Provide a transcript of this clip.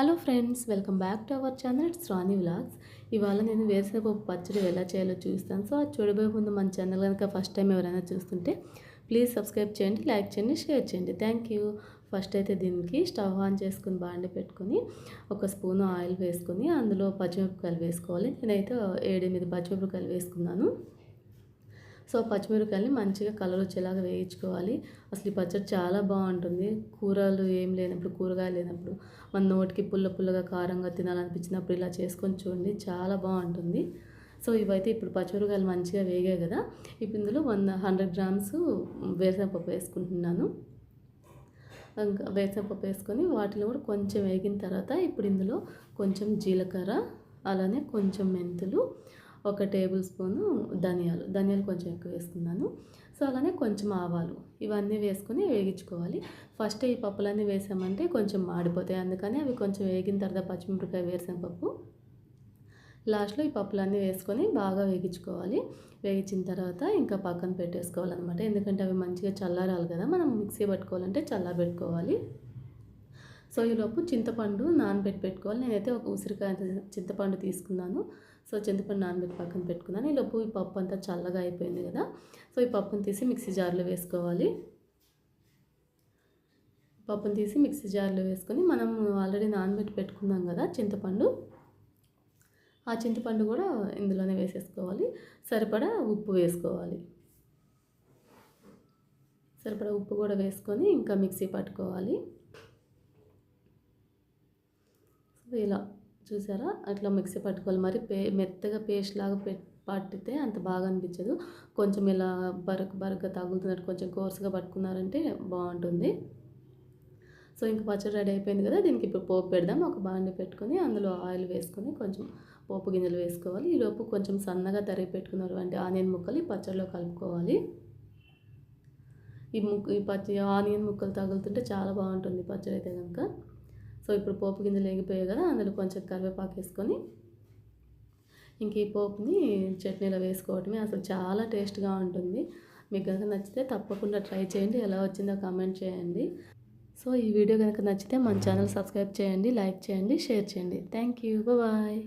Hello friends welcome back to our channel it's Rani vlogs. ఇవాళ నేను వేరుశనగపప్పు పచ్చడి ఎలా చేయాలో చూస్తాను సో అది చూడబోయే ముందు మన ఛానల్ కనుక ఫస్ట్ టైం ఎవరైనా చూస్తుంటే ప్లీజ్ సబ్స్క్రైబ్ చేయండి లైక్ చేయండి షేర్ చేయండి. థ్యాంక్ యూ ఫస్ట్ అయితే దీనికి స్టవ్ ఆన్ చేసుకుని బాండి పెట్టుకొని ఒక స్పూన్ ఆయిల్ వేసుకొని అందులో పచ్చిమిరపకాయలు వేసుకోవాలి. నేనైతే ఏడెనిమిది పచ్చిమిరపకాయలు వేసుకున్నాను. సో పచ్చిమిరపకాయలని మంచిగా కలర్ వచ్చేలాగా వేయించుకోవాలి. అసలు ఈ పచ్చడి చాలా బాగుంటుంది. కూరలు ఏం లేనప్పుడు కూరగాయలు లేనప్పుడు మన నోటికి పుల్ల పుల్లగా కారంగా తినాలనిపించినప్పుడు ఇలా చేసుకొని చూడండి. చాలా బాగుంటుంది. సో ఇవైతే ఇప్పుడు పచ్చిమిరపకాయలు మంచిగా వేగాయి కదా. ఇప్పుడు ఇందులో వంద హండ్రెడ్ గ్రామ్స్ వేరుశనగపప్పు వేసుకుంటున్నాను. ఇంకా వేరుశనగపప్పు వేసుకొని వాటిలో కూడా కొంచెం వేగిన తర్వాత ఇప్పుడు ఇందులో కొంచెం జీలకర్ర అలానే కొంచెం మెంతులు ఒక టేబుల్ స్పూను ధనియాలు ధనియాలు కొంచెం ఎక్కువ వేసుకున్నాను. సో అలానే కొంచెం ఆవాలు ఇవన్నీ వేసుకొని వేగించుకోవాలి. ఫస్ట్ ఈ పప్పులన్నీ వేసామంటే కొంచెం మాడిపోతాయి. అందుకని అవి కొంచెం వేగిన తర్వాత పచ్చిమిరపకాయ వేసిన పప్పు లాస్ట్లో ఈ పప్పులన్నీ వేసుకొని బాగా వేగించుకోవాలి. వేగించిన తర్వాత ఇంకా పక్కన పెట్టేసుకోవాలన్నమాట. ఎందుకంటే అవి మంచిగా చల్లారాలి కదా. మనం మిక్సీ పట్టుకోవాలంటే చల్లారబెట్టుకోవాలి. సో ఈలోపు చింతపండు నానబెట్టి పెట్టుకోవాలి. నేనైతే ఒక ఉసిరికాయ చింతపండు తీసుకున్నాను. సో చింతపండు నానబెట్టి పక్కన పెట్టుకున్నాను. ఈలోపు ఈ పప్పు అంతా చల్లగా అయిపోయింది కదా. సో ఈ పప్పును తీసి మిక్సీ జార్లో వేసుకోవాలి. పప్పును తీసి మిక్సీ జార్లో వేసుకొని మనం ఆల్రెడీ నానబెట్టి పెట్టుకున్నాం కదా చింతపండు. ఆ చింతపండు కూడా ఇందులోనే వేసేసుకోవాలి. సరిపడా ఉప్పు వేసుకోవాలి. సరిపడా ఉప్పు కూడా వేసుకొని ఇంకా మిక్సీ పట్టుకోవాలి. ఇలా చూసారా? అట్లా మిక్సీ పట్టుకోవాలి. మరి పే మెత్తగా పేస్ట్ లాగా పట్టితే అంత బాగా అనిపించదు. కొంచెం ఇలా బరక బరక తగులుతున్నట్టు కొంచెం కోర్సుగా పట్టుకున్నారంటే బాగుంటుంది. సో ఇంక పచ్చడి రెడీ అయిపోయింది కదా దీనికి ఇప్పుడు పోపు పెడదాం. ఒక బాండి పెట్టుకొని అందులో ఆయిల్ వేసుకొని కొంచెం పోపు గింజలు వేసుకోవాలి. ఈలోపు కొంచెం సన్నగా తరిగి పెట్టుకున్నటువంటి ఆనియన్ ముక్కలు ఈ పచ్చడిలో కలుపుకోవాలి. ఈ ముక్క ఈ పచ్చి ఆనియన్ ముక్కలు తగులుతుంటే చాలా బాగుంటుంది పచ్చడి అయితే కనుక సో ఇప్పుడు పోపు గింజలు ఎగిపోయాయి కదా అందులో కొంచెం కరివేపాకు వేసుకొని ఇంక ఈ పోపుని చట్నీలో వేసుకోవటమే అసలు చాలా టేస్ట్గా ఉంటుంది. మీకు కనుక నచ్చితే తప్పకుండా ట్రై చేయండి ఎలా వచ్చిందో కామెంట్ చేయండి. సో ఈ వీడియో కనుక నచ్చితే మన ఛానల్ సబ్స్క్రైబ్ చేయండి లైక్ చేయండి షేర్ చేయండి. Thank you. బాయ్.